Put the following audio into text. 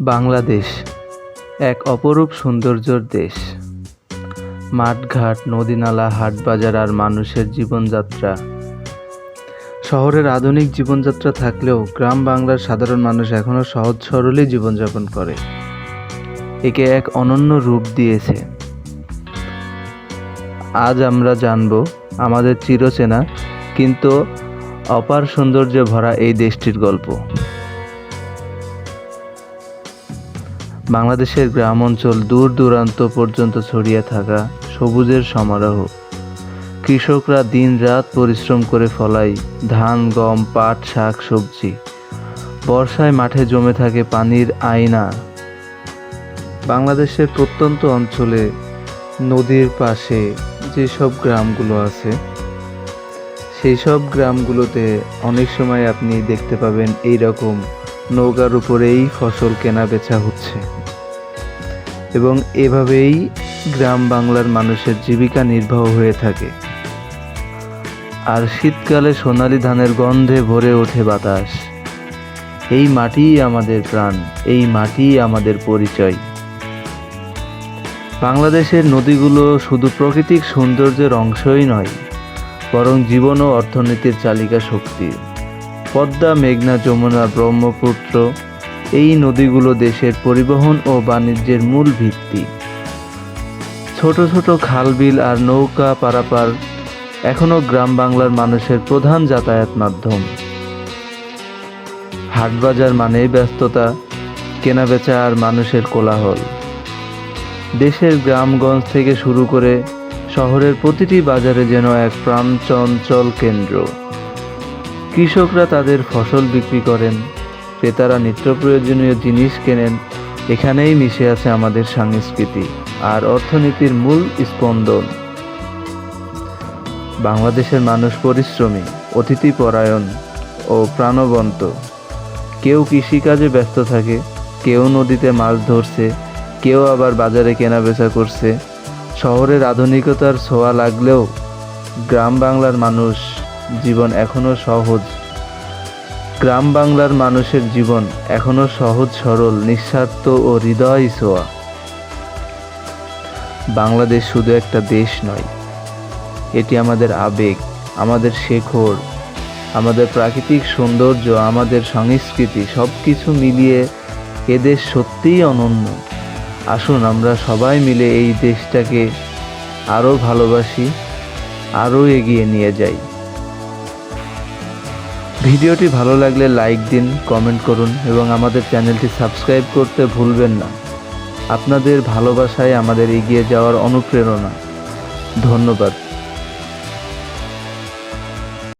বাংলাদেশ, এক অপরূপ সৌন্দর্যর দেশ। মাঠঘাট, নদীনালা, হাটবাজার আর মানুষের জীবনযাত্রা। শহরের আধুনিক জীবনযাত্রা থাকলেও গ্রাম বাংলার সাধারণ মানুষ এখনও সহজ সরলই জীবনযাপন করে। একে এক অনন্য রূপ দিয়েছে। আজ আমরা জানব আমাদের চিরচেনা, কিন্তু অপার সৌন্দর্যে ভরা এই দেশটির গল্প। বাংলাদেশের গ্রাম অঞ্চল দূর দূরান্ত পর্যন্ত ছড়িয়ে থাকা সবুজের সমারোহ। কৃষকরা দিনরাত পরিশ্রম করে ফলায় ধান, গম, পাট, শাক, সবজি। বর্ষায় মাঠে জমে থাকে পানির আয়না। বাংলাদেশের প্রত্যন্ত অঞ্চলে নদীর পাশে যেসব গ্রামগুলো আছে সেই সব গ্রামগুলোতে অনেক সময় আপনি দেখতে পাবেন এই রকম নৌকার উপরেই ফসল কেনা বেচা হচ্ছে। এবং এভাবেই গ্রাম বাংলার মানুষের জীবিকা নির্বাহ হয়ে থাকে। আর শীতকালে সোনালি ধানের গন্ধে ভরে ওঠে বাতাস। এই মাটিই আমাদের প্রাণ, এই মাটিই আমাদের পরিচয়। বাংলাদেশের নদীগুলো শুধু প্রাকৃতিক সৌন্দর্যের অংশই নয়, বরং জীবন ও অর্থনীতির চালিকা শক্তি। পদ্মা, মেঘনা, যমুনা, ব্রহ্মপুত্র, এই নদীগুলো দেশের পরিবহন ও বাণিজ্যের মূল ভিত্তি। ছোট ছোট খালবিল আর নৌকা পারাপার এখনও গ্রাম বাংলার মানুষের প্রধান যাতায়াত মাধ্যম। হাটবাজার মানেই ব্যস্ততা, কেনাবেচা আর মানুষের কোলাহল। দেশের গ্রামগঞ্জ থেকে শুরু করে শহরের প্রতিটি বাজারে যেন এক প্রাণচঞ্চল কেন্দ্র। কৃষকরা তাদের ফসল বিক্রি করেন, ক্রেতারা নিত্য প্রয়োজনীয় জিনিস কেনেন, এখানেই মিশে আছে আমাদের সংস্কৃতি আর অর্থনীতির মূল স্পন্দন। বাংলাদেশের মানুষ পরিশ্রমী, অতিথি পরায়ণ ও প্রাণবন্ত। কেউ কৃষিকাজে ব্যস্ত থাকে, কেউ নদীতে মাছ ধরছে, কেউ আবার বাজারে কেনাবেচা করছে। শহরের আধুনিকতার ছোঁয়া লাগলেও গ্রাম বাংলার মানুষ জীবন এখনও সহজ। গ্রাম বাংলার মানুষের জীবন এখনও সহজ, সরল, নিঃস্বার্থ ও হৃদয় ছোঁয়া। বাংলাদেশ শুধু একটা দেশ নয়, এটি আমাদের আবেগ, আমাদের শেখর, আমাদের প্রাকৃতিক সৌন্দর্য, আমাদের সংস্কৃতি সব কিছু মিলিয়ে এদেশ সত্যিই অনন্য। আসুন আমরা সবাই মিলে এই দেশটাকে আরও ভালোবাসি, আরও এগিয়ে নিয়ে যাই। ভিডিওটি ভালো লাগলে লাইক দিন, কমেন্ট করুন এবং আমাদের চ্যানেলটি সাবস্ক্রাইব করতে ভুলবেন না। আপনাদের ভালোবাসায় আমাদের এগিয়ে যাওয়ার অনুপ্রেরণা। ধন্যবাদ।